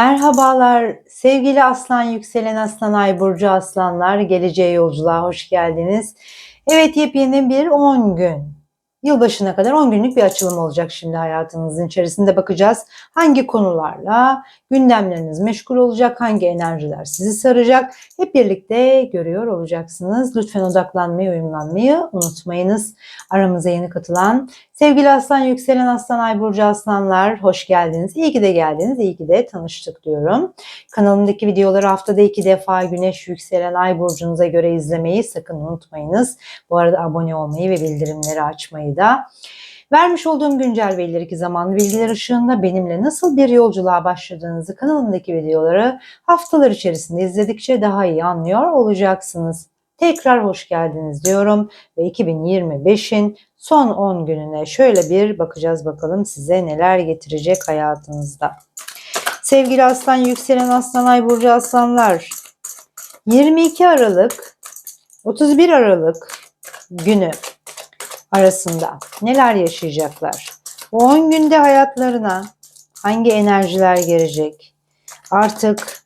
Merhabalar sevgili aslan yükselen aslan ay burcu aslanlar geleceğe yolculuğa hoş geldiniz. Evet yepyeni bir 10 gün yılbaşına kadar 10 günlük bir açılım olacak şimdi hayatınızın içerisinde bakacağız. Hangi konularla gündemleriniz meşgul olacak, hangi enerjiler sizi saracak hep birlikte görüyor olacaksınız. Lütfen odaklanmayı, uyumlanmayı unutmayınız. Aramıza yeni katılan sevgili aslan, yükselen aslan, ay burcu aslanlar hoş geldiniz. İyi ki de geldiniz, iyi ki de tanıştık diyorum. Kanalımdaki videoları haftada iki defa güneş, yükselen ay burcunuza göre izlemeyi sakın unutmayınız. Bu arada abone olmayı ve bildirimleri açmayı da. Vermiş olduğum güncel ve ileriki zamanlı bilgiler ışığında benimle nasıl bir yolculuğa başladığınızı kanalımdaki videoları haftalar içerisinde izledikçe daha iyi anlıyor olacaksınız. Tekrar hoş geldiniz diyorum ve 2025'in son 10 gününe şöyle bir bakacağız bakalım size neler getirecek hayatınızda. Sevgili aslan, yükselen aslan, ay burcu aslanlar 22 Aralık 31 Aralık günü arasında neler yaşayacaklar? Bu 10 günde hayatlarına hangi enerjiler gelecek? Artık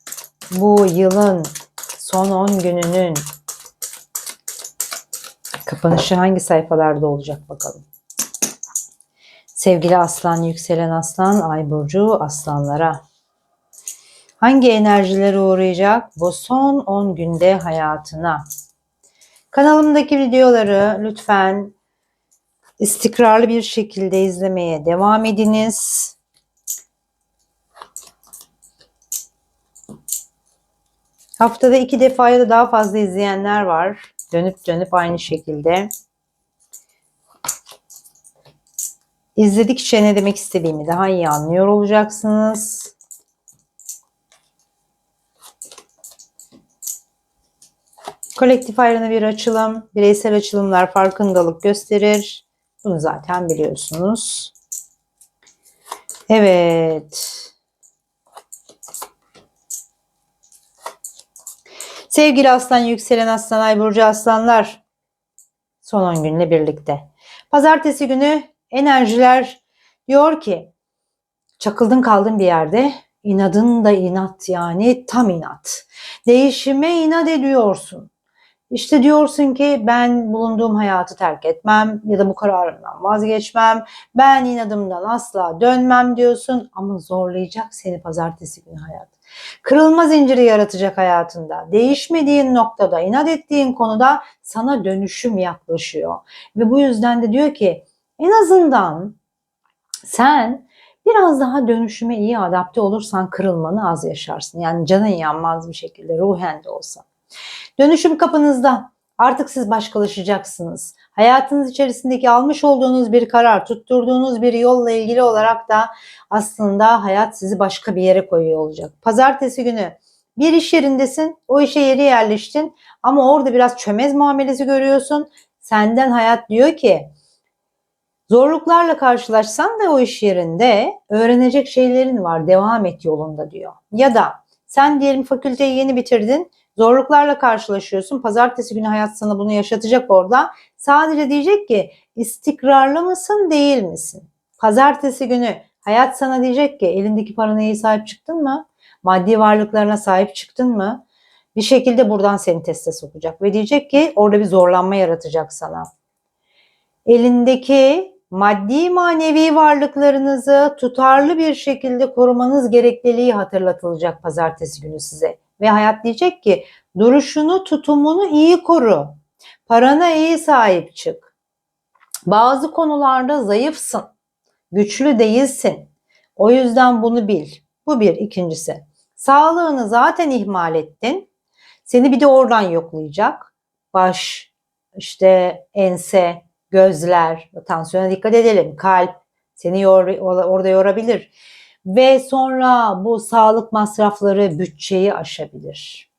bu yılın son 10 gününün kapanışı hangi sayfalarda olacak bakalım. Sevgili aslan, yükselen aslan, ay burcu aslanlara. Hangi enerjileri uğrayacak bu son 10 günde hayatına? Kanalımdaki videoları lütfen istikrarlı bir şekilde izlemeye devam ediniz. Haftada iki defa ya da daha fazla izleyenler var. Dönüp dönüp aynı şekilde. İzledikçe ne demek istediğimi daha iyi anlıyor olacaksınız. Kolektif ayrına bir açılım, bireysel açılımlar farkındalık gösterir. Bunu zaten biliyorsunuz. Evet. Sevgili aslan, yükselen aslan, ay burcu aslanlar. Son 10 günle birlikte. Pazartesi günü enerjiler diyor ki çakıldın kaldın bir yerde. İnadın da inat yani tam inat. Değişime inat ediyorsun. İşte diyorsun ki ben bulunduğum hayatı terk etmem ya da bu kararımdan vazgeçmem. Ben inadımdan asla dönmem diyorsun ama zorlayacak seni pazartesi günü hayat. Kırılma zinciri yaratacak hayatında. Değişmediğin noktada, inat ettiğin konuda sana dönüşüm yaklaşıyor. Ve bu yüzden de diyor ki en azından sen biraz daha dönüşüme iyi adapte olursan kırılmanı az yaşarsın. Yani canın yanmaz bir şekilde ruhen de olsa. Dönüşüm kapınızda. Artık siz başkalaşacaksınız. Hayatınız içerisindeki almış olduğunuz bir karar, tutturduğunuz bir yolla ilgili olarak da aslında hayat sizi başka bir yere koyuyor olacak. Pazartesi günü bir iş yerindesin, o işe yeri yerleştin ama orada biraz çömez muamelesi görüyorsun. Senden hayat diyor ki zorluklarla karşılaşsan da o iş yerinde öğrenecek şeylerin var, devam et yolunda diyor. Ya da sen diyelim fakülteyi yeni bitirdin, Zorluklarla karşılaşıyorsun. Pazartesi günü hayat sana bunu yaşatacak orada. Sadece diyecek ki istikrarlı mısın değil misin? Pazartesi günü hayat sana diyecek ki elindeki parana iyi sahip çıktın mı? Maddi varlıklarına sahip çıktın mı? Bir şekilde buradan seni teste sokacak ve diyecek ki orada bir zorlanma yaratacak sana. Elindeki maddi manevi varlıklarınızı tutarlı bir şekilde korumanız gerekliliği hatırlatılacak pazartesi günü size. Ve hayat diyecek ki duruşunu, tutumunu iyi koru. Parana iyi sahip çık. Bazı konularda zayıfsın. Güçlü değilsin. O yüzden bunu bil. Bu bir. ikincisi. Sağlığını zaten ihmal ettin. Seni bir de oradan yoklayacak. Baş, işte ense, gözler, tansiyona dikkat edelim. Kalp seni yor, orada yorabilir ve sonra bu sağlık masrafları bütçeyi aşabilir.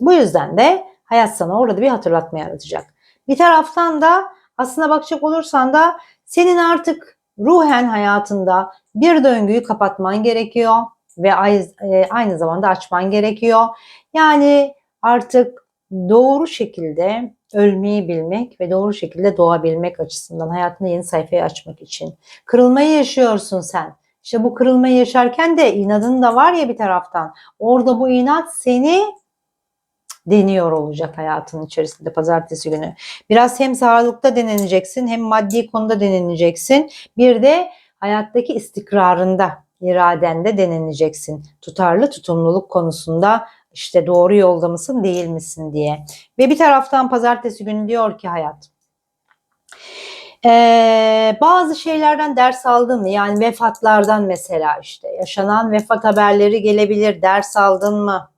Bu yüzden de hayat sana orada bir hatırlatma yaratacak. Bir taraftan da aslına bakacak olursan da senin artık ruhen hayatında bir döngüyü kapatman gerekiyor ve e, aynı zamanda açman gerekiyor. Yani artık doğru şekilde ölmeyi bilmek ve doğru şekilde doğabilmek açısından hayatında yeni sayfayı açmak için. Kırılmayı yaşıyorsun sen İşte bu kırılmayı yaşarken de inadın da var ya bir taraftan. Orada bu inat seni deniyor olacak hayatın içerisinde pazartesi günü. Biraz hem sağlıkta deneneceksin hem maddi konuda deneneceksin. Bir de hayattaki istikrarında, iradende deneneceksin. Tutarlı tutumluluk konusunda işte doğru yolda mısın değil misin diye. Ve bir taraftan pazartesi günü diyor ki hayat. Ee, bazı şeylerden ders aldın mı? Yani vefatlardan mesela işte yaşanan vefat haberleri gelebilir. Ders aldın mı?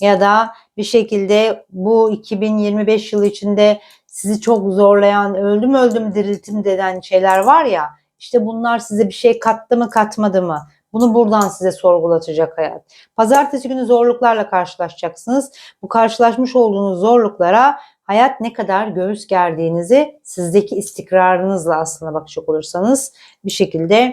Ya da bir şekilde bu 2025 yılı içinde sizi çok zorlayan, öldüm öldüm diriltim deden şeyler var ya. İşte bunlar size bir şey kattı mı katmadı mı? Bunu buradan size sorgulatacak hayat. Pazartesi günü zorluklarla karşılaşacaksınız. Bu karşılaşmış olduğunuz zorluklara hayat ne kadar göğüs gerdiğinizi sizdeki istikrarınızla aslında bakacak olursanız bir şekilde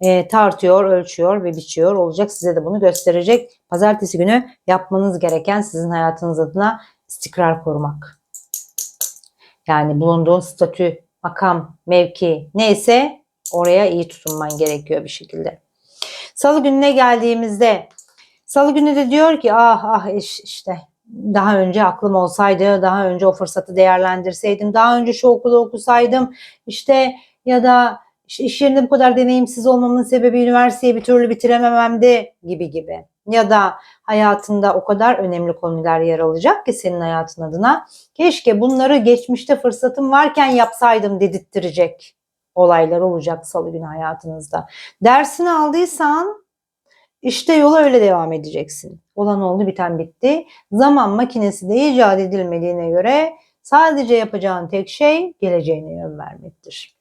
e, tartıyor, ölçüyor ve biçiyor olacak. Size de bunu gösterecek. Pazartesi günü yapmanız gereken sizin hayatınız adına istikrar korumak. Yani bulunduğun statü, makam, mevki neyse oraya iyi tutunman gerekiyor bir şekilde. Salı gününe geldiğimizde Salı günü de diyor ki ah ah iş, işte daha önce aklım olsaydı, daha önce o fırsatı değerlendirseydim, daha önce şu okulu okusaydım, işte ya da iş yerinde bu kadar deneyimsiz olmamın sebebi üniversiteyi bir türlü bitiremememdi gibi gibi. Ya da hayatında o kadar önemli konular yer alacak ki senin hayatın adına. Keşke bunları geçmişte fırsatım varken yapsaydım dedirttirecek olaylar olacak salı günü hayatınızda. Dersini aldıysan işte yola öyle devam edeceksin. Olan oldu biten bitti. Zaman makinesi de icat edilmediğine göre sadece yapacağın tek şey geleceğine yön vermektir.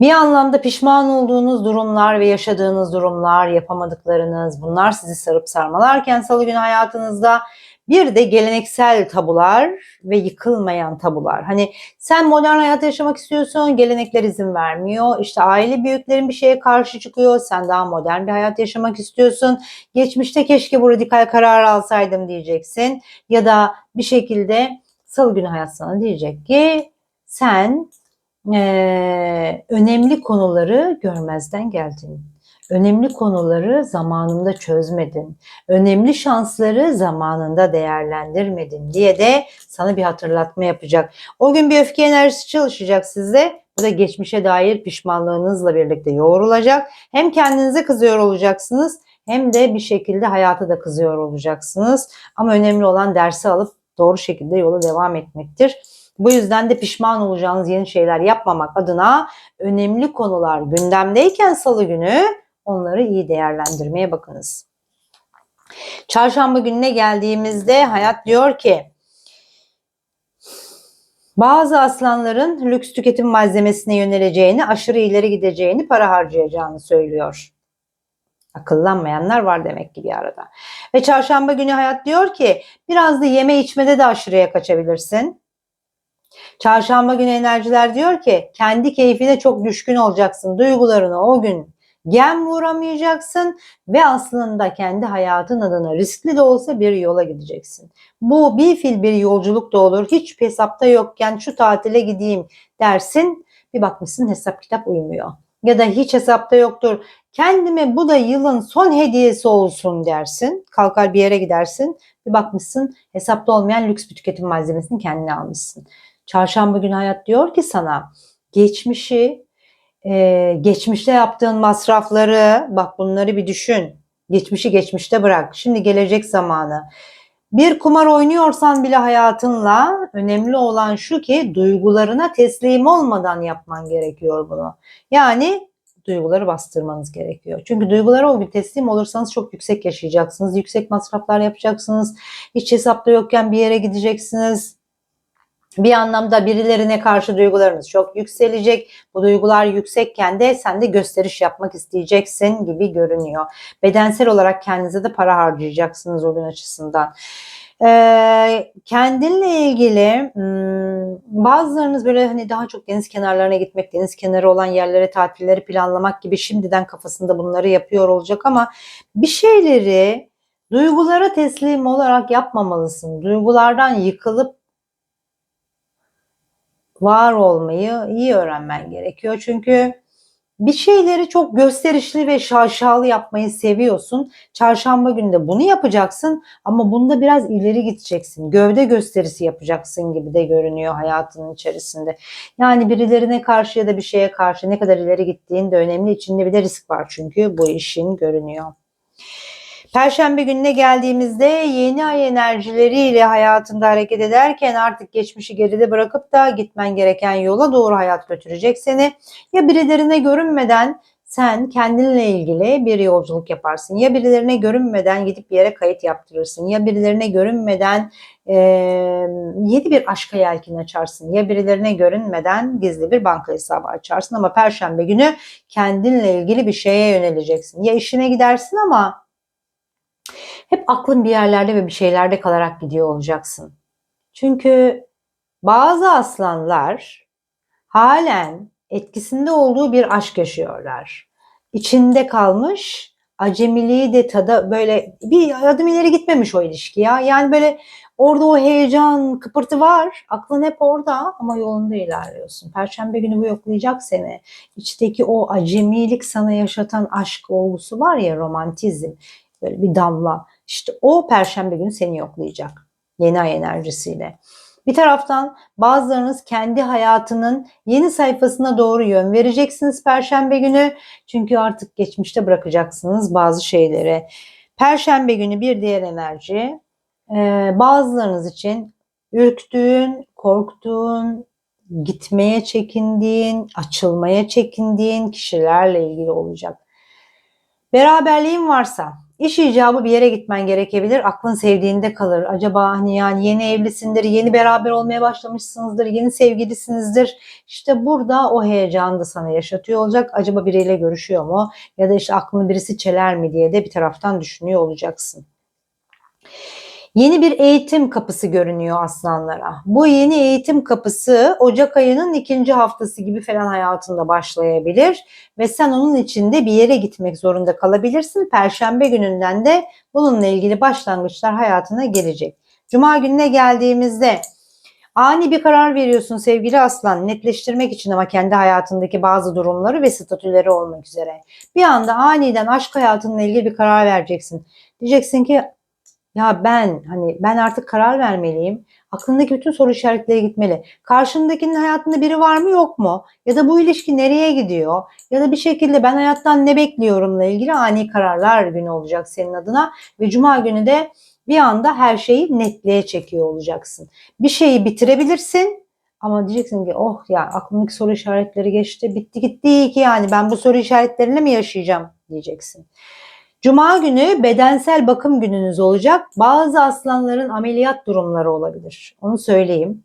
Bir anlamda pişman olduğunuz durumlar ve yaşadığınız durumlar, yapamadıklarınız bunlar sizi sarıp sarmalarken salı günü hayatınızda bir de geleneksel tabular ve yıkılmayan tabular. Hani sen modern hayat yaşamak istiyorsun, gelenekler izin vermiyor. İşte aile büyüklerin bir şeye karşı çıkıyor. Sen daha modern bir hayat yaşamak istiyorsun. Geçmişte keşke bu radikal karar alsaydım diyeceksin. Ya da bir şekilde salı günü hayat sana diyecek ki sen ee, önemli konuları görmezden geldin. Önemli konuları zamanında çözmedin. Önemli şansları zamanında değerlendirmedin diye de sana bir hatırlatma yapacak. O gün bir öfke enerjisi çalışacak sizde. Bu da geçmişe dair pişmanlığınızla birlikte yoğrulacak. Hem kendinize kızıyor olacaksınız hem de bir şekilde hayata da kızıyor olacaksınız. Ama önemli olan dersi alıp doğru şekilde yola devam etmektir. Bu yüzden de pişman olacağınız yeni şeyler yapmamak adına önemli konular gündemdeyken salı günü onları iyi değerlendirmeye bakınız. Çarşamba gününe geldiğimizde hayat diyor ki bazı aslanların lüks tüketim malzemesine yöneleceğini, aşırı ileri gideceğini, para harcayacağını söylüyor. Akıllanmayanlar var demek ki bir arada. Ve çarşamba günü hayat diyor ki biraz da yeme içmede de aşırıya kaçabilirsin. Çarşamba günü enerjiler diyor ki kendi keyfine çok düşkün olacaksın. Duygularını o gün gem vuramayacaksın ve aslında kendi hayatın adına riskli de olsa bir yola gideceksin. Bu bir fil bir yolculuk da olur. Hiç hesapta yokken şu tatile gideyim dersin. Bir bakmışsın hesap kitap uymuyor. Ya da hiç hesapta yoktur. Kendime bu da yılın son hediyesi olsun dersin. Kalkar bir yere gidersin. Bir bakmışsın hesapta olmayan lüks bir tüketim malzemesini kendine almışsın. Çarşamba günü hayat diyor ki sana geçmişi, e, geçmişte yaptığın masrafları bak bunları bir düşün. Geçmişi geçmişte bırak. Şimdi gelecek zamanı. Bir kumar oynuyorsan bile hayatınla önemli olan şu ki duygularına teslim olmadan yapman gerekiyor bunu. Yani duyguları bastırmanız gerekiyor. Çünkü duygulara o gün teslim olursanız çok yüksek yaşayacaksınız. Yüksek masraflar yapacaksınız. Hiç hesapta yokken bir yere gideceksiniz bir anlamda birilerine karşı duygularınız çok yükselecek. Bu duygular yüksekken de sen de gösteriş yapmak isteyeceksin gibi görünüyor. Bedensel olarak kendinize de para harcayacaksınız o gün açısından. Ee, kendinle ilgili hmm, bazılarınız böyle hani daha çok deniz kenarlarına gitmek, deniz kenarı olan yerlere tatilleri planlamak gibi şimdiden kafasında bunları yapıyor olacak ama bir şeyleri duygulara teslim olarak yapmamalısın. Duygulardan yıkılıp var olmayı iyi öğrenmen gerekiyor. Çünkü bir şeyleri çok gösterişli ve şaşalı yapmayı seviyorsun. Çarşamba günü de bunu yapacaksın ama bunda biraz ileri gideceksin. Gövde gösterisi yapacaksın gibi de görünüyor hayatının içerisinde. Yani birilerine karşı ya da bir şeye karşı ne kadar ileri gittiğin de önemli. İçinde bir de risk var çünkü bu işin görünüyor. Perşembe gününe geldiğimizde yeni ay enerjileriyle hayatında hareket ederken artık geçmişi geride bırakıp da gitmen gereken yola doğru hayat götürecek seni. Ya birilerine görünmeden sen kendinle ilgili bir yolculuk yaparsın. Ya birilerine görünmeden gidip bir yere kayıt yaptırırsın. Ya birilerine görünmeden e, yeni bir aşka yelkin açarsın. Ya birilerine görünmeden gizli bir banka hesabı açarsın. Ama perşembe günü kendinle ilgili bir şeye yöneleceksin. Ya işine gidersin ama hep aklın bir yerlerde ve bir şeylerde kalarak gidiyor olacaksın. Çünkü bazı aslanlar halen etkisinde olduğu bir aşk yaşıyorlar. İçinde kalmış, acemiliği de tada böyle bir adım ileri gitmemiş o ilişki ya. Yani böyle orada o heyecan, kıpırtı var. Aklın hep orada ama yolunda ilerliyorsun. Perşembe günü bu yoklayacak seni. İçteki o acemilik sana yaşatan aşk olgusu var ya romantizm. Böyle bir damla. İşte o perşembe günü seni yoklayacak. Yeni ay enerjisiyle. Bir taraftan bazılarınız kendi hayatının yeni sayfasına doğru yön vereceksiniz perşembe günü. Çünkü artık geçmişte bırakacaksınız bazı şeyleri. Perşembe günü bir diğer enerji bazılarınız için ürktüğün, korktuğun, gitmeye çekindiğin, açılmaya çekindiğin kişilerle ilgili olacak. Beraberliğin varsa İş icabı bir yere gitmen gerekebilir. Aklın sevdiğinde kalır. Acaba hani yani yeni evlisindir, yeni beraber olmaya başlamışsınızdır, yeni sevgilisinizdir. İşte burada o heyecanı da sana yaşatıyor olacak. Acaba biriyle görüşüyor mu? Ya da işte aklını birisi çeler mi diye de bir taraftan düşünüyor olacaksın. Yeni bir eğitim kapısı görünüyor aslanlara. Bu yeni eğitim kapısı Ocak ayının ikinci haftası gibi falan hayatında başlayabilir ve sen onun içinde bir yere gitmek zorunda kalabilirsin. Perşembe gününden de bununla ilgili başlangıçlar hayatına gelecek. Cuma gününe geldiğimizde ani bir karar veriyorsun sevgili aslan netleştirmek için ama kendi hayatındaki bazı durumları ve statüleri olmak üzere. Bir anda aniden aşk hayatınla ilgili bir karar vereceksin. Diyeceksin ki ya ben hani ben artık karar vermeliyim. Aklındaki bütün soru işaretleri gitmeli. Karşındakinin hayatında biri var mı yok mu? Ya da bu ilişki nereye gidiyor? Ya da bir şekilde ben hayattan ne bekliyorumla ilgili ani kararlar günü olacak senin adına. Ve cuma günü de bir anda her şeyi netliğe çekiyor olacaksın. Bir şeyi bitirebilirsin ama diyeceksin ki oh ya aklımdaki soru işaretleri geçti bitti gitti ki yani ben bu soru işaretleriyle mi yaşayacağım diyeceksin. Cuma günü bedensel bakım gününüz olacak. Bazı aslanların ameliyat durumları olabilir. Onu söyleyeyim.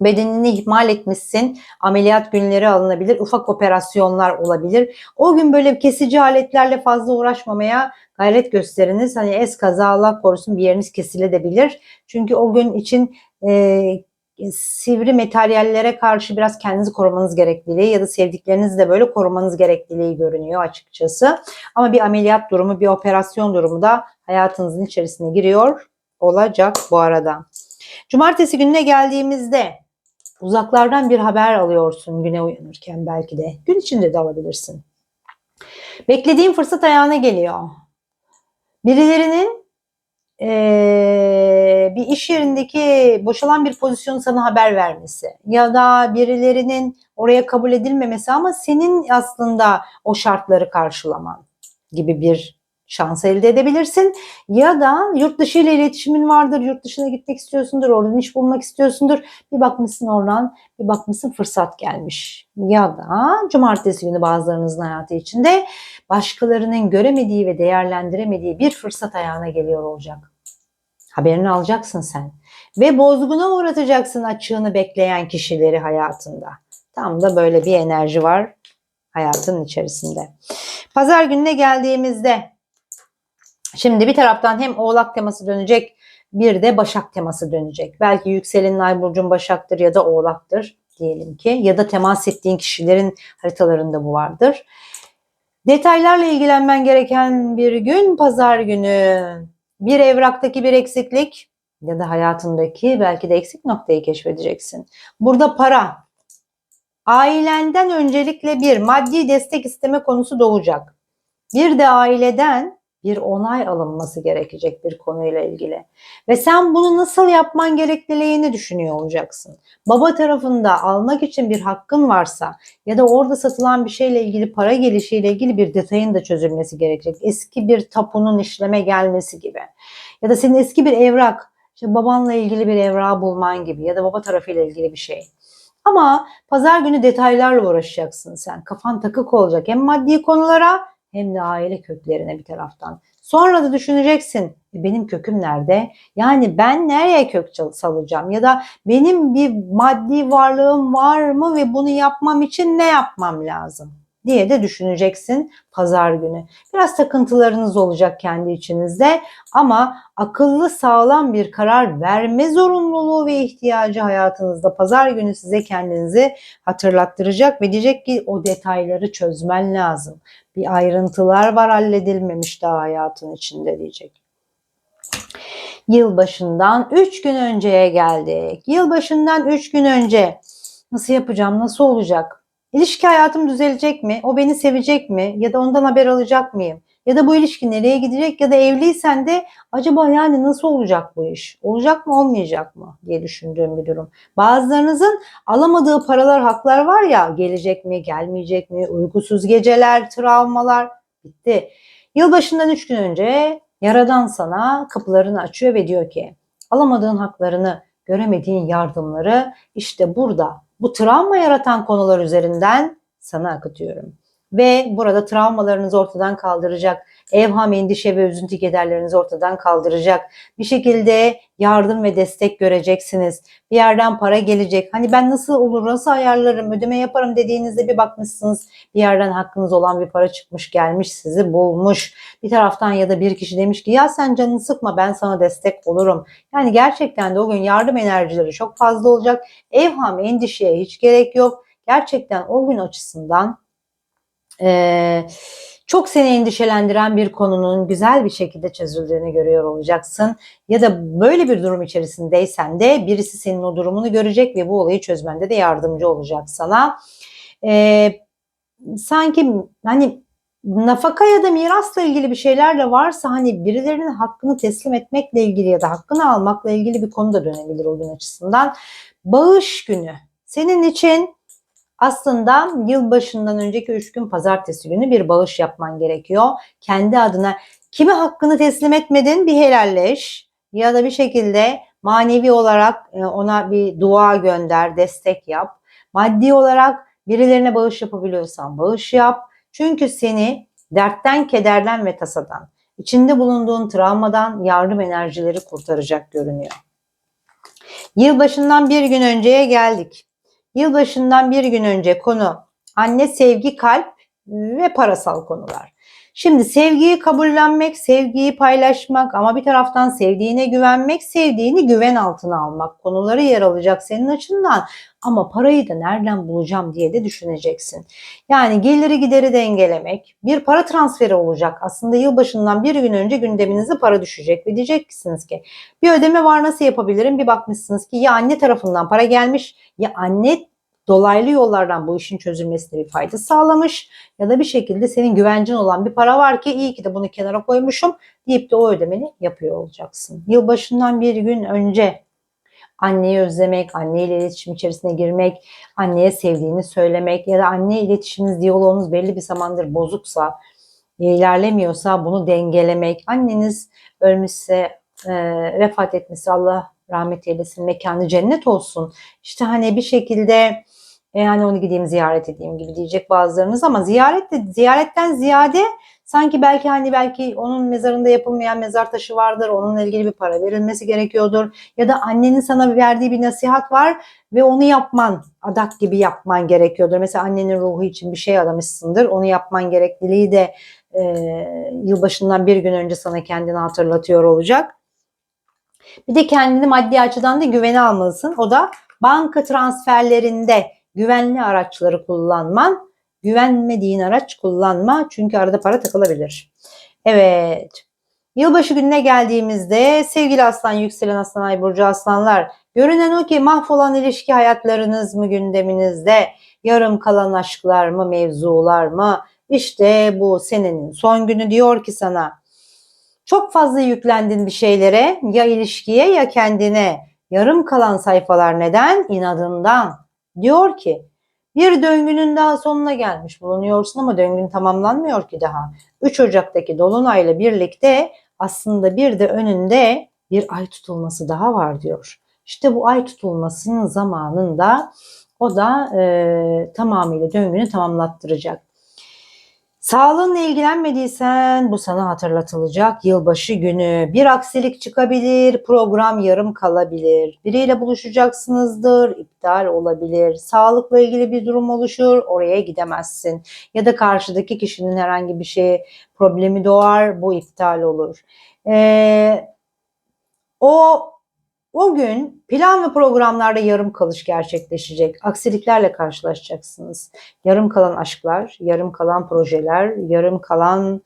Bedenini ihmal etmişsin, ameliyat günleri alınabilir, ufak operasyonlar olabilir. O gün böyle kesici aletlerle fazla uğraşmamaya gayret gösteriniz. Hani es kaza Allah korusun bir yeriniz kesilebilir. Çünkü o gün için e, sivri materyallere karşı biraz kendinizi korumanız gerekliliği ya da sevdiklerinizi böyle korumanız gerekliliği görünüyor açıkçası. Ama bir ameliyat durumu, bir operasyon durumu da hayatınızın içerisine giriyor olacak bu arada. Cumartesi gününe geldiğimizde uzaklardan bir haber alıyorsun güne uyanırken belki de. Gün içinde de alabilirsin. Beklediğin fırsat ayağına geliyor. Birilerinin e, bir iş yerindeki boşalan bir pozisyonu sana haber vermesi ya da birilerinin oraya kabul edilmemesi ama senin aslında o şartları karşılaman gibi bir şans elde edebilirsin. Ya da yurt dışı ile iletişimin vardır, yurt dışına gitmek istiyorsundur, oradan iş bulmak istiyorsundur. Bir bakmışsın oradan, bir bakmışsın fırsat gelmiş. Ya da cumartesi günü bazılarınızın hayatı içinde başkalarının göremediği ve değerlendiremediği bir fırsat ayağına geliyor olacak. Haberini alacaksın sen. Ve bozguna uğratacaksın açığını bekleyen kişileri hayatında. Tam da böyle bir enerji var hayatın içerisinde. Pazar gününe geldiğimizde şimdi bir taraftan hem oğlak teması dönecek bir de başak teması dönecek. Belki yükselenin ay burcun başaktır ya da oğlaktır diyelim ki ya da temas ettiğin kişilerin haritalarında bu vardır. Detaylarla ilgilenmen gereken bir gün pazar günü. Bir evraktaki bir eksiklik ya da hayatındaki belki de eksik noktayı keşfedeceksin. Burada para, ailenden öncelikle bir maddi destek isteme konusu doğacak. Bir de aileden bir onay alınması gerekecek bir konuyla ilgili. Ve sen bunu nasıl yapman gerekliliğini düşünüyor olacaksın. Baba tarafında almak için bir hakkın varsa ya da orada satılan bir şeyle ilgili para gelişiyle ilgili bir detayın da çözülmesi gerekecek. Eski bir tapunun işleme gelmesi gibi. Ya da senin eski bir evrak, işte babanla ilgili bir evrağı bulman gibi ya da baba tarafıyla ilgili bir şey. Ama pazar günü detaylarla uğraşacaksın sen. Kafan takık olacak hem maddi konulara hem de aile köklerine bir taraftan. Sonra da düşüneceksin "E, benim köküm nerede? Yani ben nereye kök salacağım? Ya da benim bir maddi varlığım var mı ve bunu yapmam için ne yapmam lazım? diye de düşüneceksin pazar günü. Biraz takıntılarınız olacak kendi içinizde ama akıllı sağlam bir karar verme zorunluluğu ve ihtiyacı hayatınızda pazar günü size kendinizi hatırlattıracak ve diyecek ki o detayları çözmen lazım. Bir ayrıntılar var halledilmemiş daha hayatın içinde diyecek. Yılbaşından 3 gün önceye geldik. Yılbaşından 3 gün önce nasıl yapacağım, nasıl olacak? İlişki hayatım düzelecek mi? O beni sevecek mi? Ya da ondan haber alacak mıyım? Ya da bu ilişki nereye gidecek? Ya da evliysen de acaba yani nasıl olacak bu iş? Olacak mı olmayacak mı diye düşündüğüm bir durum. Bazılarınızın alamadığı paralar, haklar var ya gelecek mi, gelmeyecek mi? Uykusuz geceler, travmalar bitti. Yılbaşından 3 gün önce Yaradan sana kapılarını açıyor ve diyor ki alamadığın haklarını, göremediğin yardımları işte burada bu travma yaratan konular üzerinden sana akıtıyorum. Ve burada travmalarınızı ortadan kaldıracak, evham, endişe ve üzüntü kederlerinizi ortadan kaldıracak. Bir şekilde yardım ve destek göreceksiniz. Bir yerden para gelecek. Hani ben nasıl olur, nasıl ayarlarım, ödeme yaparım dediğinizde bir bakmışsınız bir yerden hakkınız olan bir para çıkmış gelmiş sizi bulmuş. Bir taraftan ya da bir kişi demiş ki ya sen canını sıkma ben sana destek olurum. Yani gerçekten de o gün yardım enerjileri çok fazla olacak. Evham, endişeye hiç gerek yok. Gerçekten o gün açısından ee, çok seni endişelendiren bir konunun güzel bir şekilde çözüldüğünü görüyor olacaksın. Ya da böyle bir durum içerisindeysen de birisi senin o durumunu görecek ve bu olayı çözmende de yardımcı olacak sana. Ee, sanki hani nafaka ya da mirasla ilgili bir şeyler de varsa hani birilerinin hakkını teslim etmekle ilgili ya da hakkını almakla ilgili bir konu da dönebilir o gün açısından. Bağış günü senin için aslında yılbaşından önceki 3 gün pazartesi günü bir bağış yapman gerekiyor. Kendi adına kime hakkını teslim etmedin bir helalleş ya da bir şekilde manevi olarak e, ona bir dua gönder, destek yap. Maddi olarak birilerine bağış yapabiliyorsan bağış yap. Çünkü seni dertten, kederden ve tasadan, içinde bulunduğun travmadan yardım enerjileri kurtaracak görünüyor. Yılbaşından bir gün önceye geldik. Yılbaşından bir gün önce konu anne, sevgi, kalp ve parasal konular. Şimdi sevgiyi kabullenmek, sevgiyi paylaşmak ama bir taraftan sevdiğine güvenmek, sevdiğini güven altına almak konuları yer alacak senin açından. Ama parayı da nereden bulacağım diye de düşüneceksin. Yani geliri gideri dengelemek, bir para transferi olacak. Aslında yılbaşından bir gün önce gündeminize para düşecek ve diyeceksiniz ki bir ödeme var nasıl yapabilirim? Bir bakmışsınız ki ya anne tarafından para gelmiş ya anne dolaylı yollardan bu işin çözülmesine bir fayda sağlamış ya da bir şekilde senin güvencin olan bir para var ki iyi ki de bunu kenara koymuşum deyip de o ödemeni yapıyor olacaksın. Yılbaşından bir gün önce anneyi özlemek, anneyle iletişim içerisine girmek, anneye sevdiğini söylemek ya da anne iletişiminiz, diyaloğunuz belli bir zamandır bozuksa, ilerlemiyorsa bunu dengelemek, anneniz ölmüşse, e, vefat etmesi Allah rahmet eylesin, mekanı cennet olsun. İşte hani bir şekilde e hani onu gideyim ziyaret edeyim gibi diyecek bazılarınız ama ziyaret de, ziyaretten ziyade sanki belki hani belki onun mezarında yapılmayan mezar taşı vardır. Onunla ilgili bir para verilmesi gerekiyordur. Ya da annenin sana verdiği bir nasihat var ve onu yapman, adak gibi yapman gerekiyordur. Mesela annenin ruhu için bir şey adamışsındır. Onu yapman gerekliliği de e, yılbaşından bir gün önce sana kendini hatırlatıyor olacak. Bir de kendini maddi açıdan da güvene almalısın. O da banka transferlerinde güvenli araçları kullanman, güvenmediğin araç kullanma çünkü arada para takılabilir. Evet. Yılbaşı gününe geldiğimizde sevgili aslan, yükselen aslan, ay burcu aslanlar görünen o ki mahvolan ilişki hayatlarınız mı gündeminizde? Yarım kalan aşklar mı, mevzular mı? İşte bu senenin son günü diyor ki sana çok fazla yüklendin bir şeylere ya ilişkiye ya kendine. Yarım kalan sayfalar neden? İnadından. Diyor ki bir döngünün daha sonuna gelmiş bulunuyorsun ama döngün tamamlanmıyor ki daha. 3 Ocak'taki Dolunay'la birlikte aslında bir de önünde bir ay tutulması daha var diyor. İşte bu ay tutulmasının zamanında o da e, tamamıyla döngünü tamamlattıracak. Sağlığınla ilgilenmediysen bu sana hatırlatılacak yılbaşı günü. Bir aksilik çıkabilir, program yarım kalabilir. Biriyle buluşacaksınızdır, iptal olabilir. Sağlıkla ilgili bir durum oluşur, oraya gidemezsin. Ya da karşıdaki kişinin herhangi bir şey problemi doğar, bu iptal olur. Ee, o o gün plan ve programlarda yarım kalış gerçekleşecek. Aksiliklerle karşılaşacaksınız. Yarım kalan aşklar, yarım kalan projeler, yarım kalan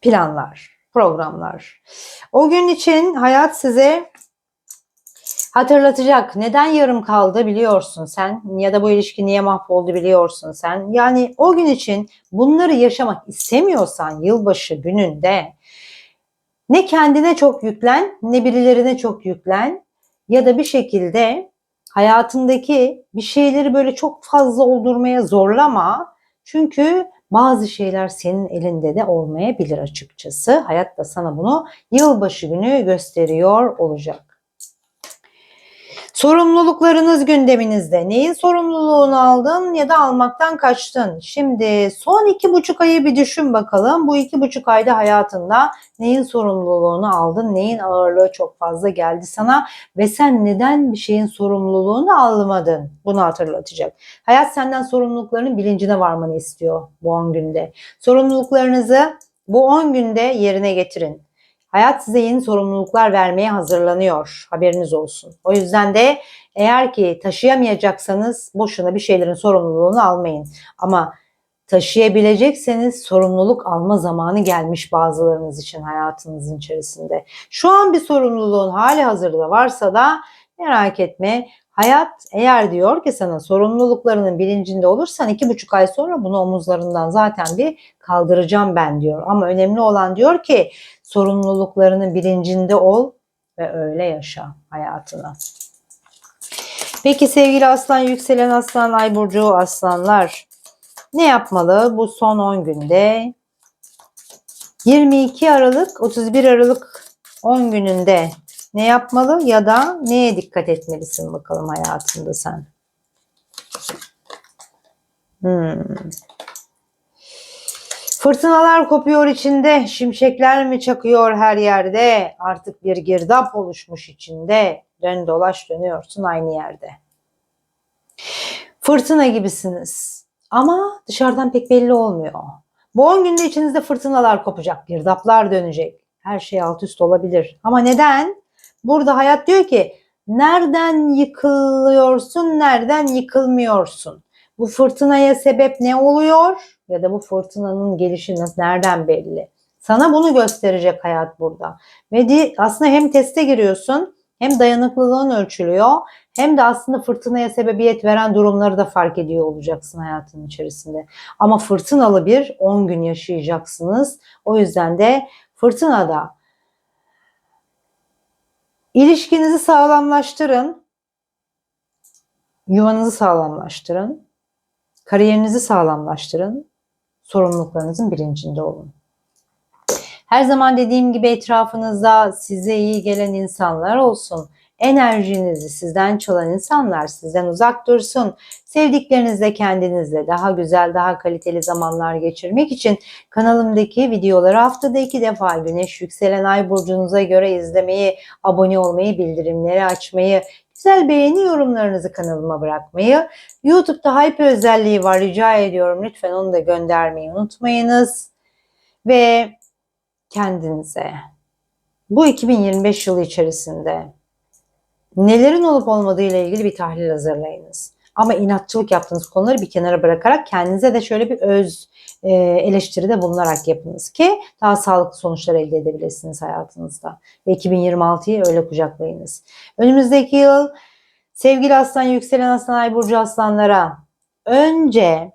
planlar, programlar. O gün için hayat size hatırlatacak. Neden yarım kaldı biliyorsun sen ya da bu ilişki niye mahvoldu biliyorsun sen. Yani o gün için bunları yaşamak istemiyorsan yılbaşı gününde ne kendine çok yüklen, ne birilerine çok yüklen ya da bir şekilde hayatındaki bir şeyleri böyle çok fazla oldurmaya zorlama. Çünkü bazı şeyler senin elinde de olmayabilir açıkçası. Hayat da sana bunu yılbaşı günü gösteriyor olacak. Sorumluluklarınız gündeminizde. Neyin sorumluluğunu aldın ya da almaktan kaçtın? Şimdi son iki buçuk ayı bir düşün bakalım. Bu iki buçuk ayda hayatında neyin sorumluluğunu aldın? Neyin ağırlığı çok fazla geldi sana? Ve sen neden bir şeyin sorumluluğunu almadın? Bunu hatırlatacak. Hayat senden sorumluluklarının bilincine varmanı istiyor bu 10 günde. Sorumluluklarınızı bu 10 günde yerine getirin. Hayat size yeni sorumluluklar vermeye hazırlanıyor. Haberiniz olsun. O yüzden de eğer ki taşıyamayacaksanız boşuna bir şeylerin sorumluluğunu almayın. Ama taşıyabilecekseniz sorumluluk alma zamanı gelmiş bazılarınız için hayatınızın içerisinde. Şu an bir sorumluluğun hali hazırda varsa da merak etme Hayat eğer diyor ki sana sorumluluklarının bilincinde olursan iki buçuk ay sonra bunu omuzlarından zaten bir kaldıracağım ben diyor. Ama önemli olan diyor ki sorumluluklarının bilincinde ol ve öyle yaşa hayatını. Peki sevgili aslan, yükselen aslan, ay burcu aslanlar ne yapmalı bu son 10 günde? 22 Aralık, 31 Aralık 10 gününde ne yapmalı ya da neye dikkat etmelisin bakalım hayatında sen? Hmm. Fırtınalar kopuyor içinde, şimşekler mi çakıyor her yerde? Artık bir girdap oluşmuş içinde. Dön dolaş dönüyorsun aynı yerde. Fırtına gibisiniz. Ama dışarıdan pek belli olmuyor. Bu 10 günde içinizde fırtınalar kopacak, girdaplar dönecek. Her şey alt üst olabilir. Ama neden? Burada hayat diyor ki nereden yıkılıyorsun, nereden yıkılmıyorsun? Bu fırtınaya sebep ne oluyor? Ya da bu fırtınanın gelişi nereden belli? Sana bunu gösterecek hayat burada. Ve aslında hem teste giriyorsun hem dayanıklılığın ölçülüyor hem de aslında fırtınaya sebebiyet veren durumları da fark ediyor olacaksın hayatın içerisinde. Ama fırtınalı bir 10 gün yaşayacaksınız. O yüzden de fırtınada İlişkinizi sağlamlaştırın. Yuvanızı sağlamlaştırın. Kariyerinizi sağlamlaştırın. Sorumluluklarınızın bilincinde olun. Her zaman dediğim gibi etrafınızda size iyi gelen insanlar olsun enerjinizi sizden çalan insanlar sizden uzak dursun. Sevdiklerinizle kendinizle daha güzel, daha kaliteli zamanlar geçirmek için kanalımdaki videoları haftada iki defa güneş yükselen ay burcunuza göre izlemeyi, abone olmayı, bildirimleri açmayı, güzel beğeni yorumlarınızı kanalıma bırakmayı, YouTube'da hype özelliği var rica ediyorum lütfen onu da göndermeyi unutmayınız. Ve kendinize bu 2025 yılı içerisinde nelerin olup olmadığı ile ilgili bir tahlil hazırlayınız. Ama inatçılık yaptığınız konuları bir kenara bırakarak kendinize de şöyle bir öz eleştiride bulunarak yapınız ki daha sağlıklı sonuçlar elde edebilirsiniz hayatınızda. Ve 2026'yı öyle kucaklayınız. Önümüzdeki yıl sevgili aslan, yükselen aslan, ay burcu aslanlara önce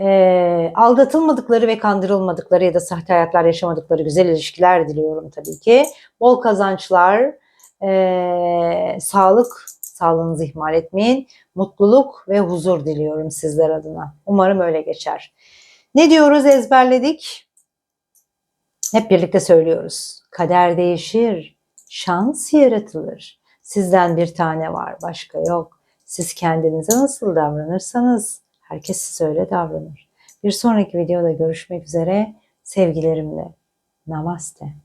e, aldatılmadıkları ve kandırılmadıkları ya da sahte hayatlar yaşamadıkları güzel ilişkiler diliyorum tabii ki. Bol kazançlar, e, sağlık, sağlığınızı ihmal etmeyin. Mutluluk ve huzur diliyorum sizler adına. Umarım öyle geçer. Ne diyoruz ezberledik? Hep birlikte söylüyoruz. Kader değişir, şans yaratılır. Sizden bir tane var, başka yok. Siz kendinize nasıl davranırsanız herkes size öyle davranır. Bir sonraki videoda görüşmek üzere. Sevgilerimle. Namaste.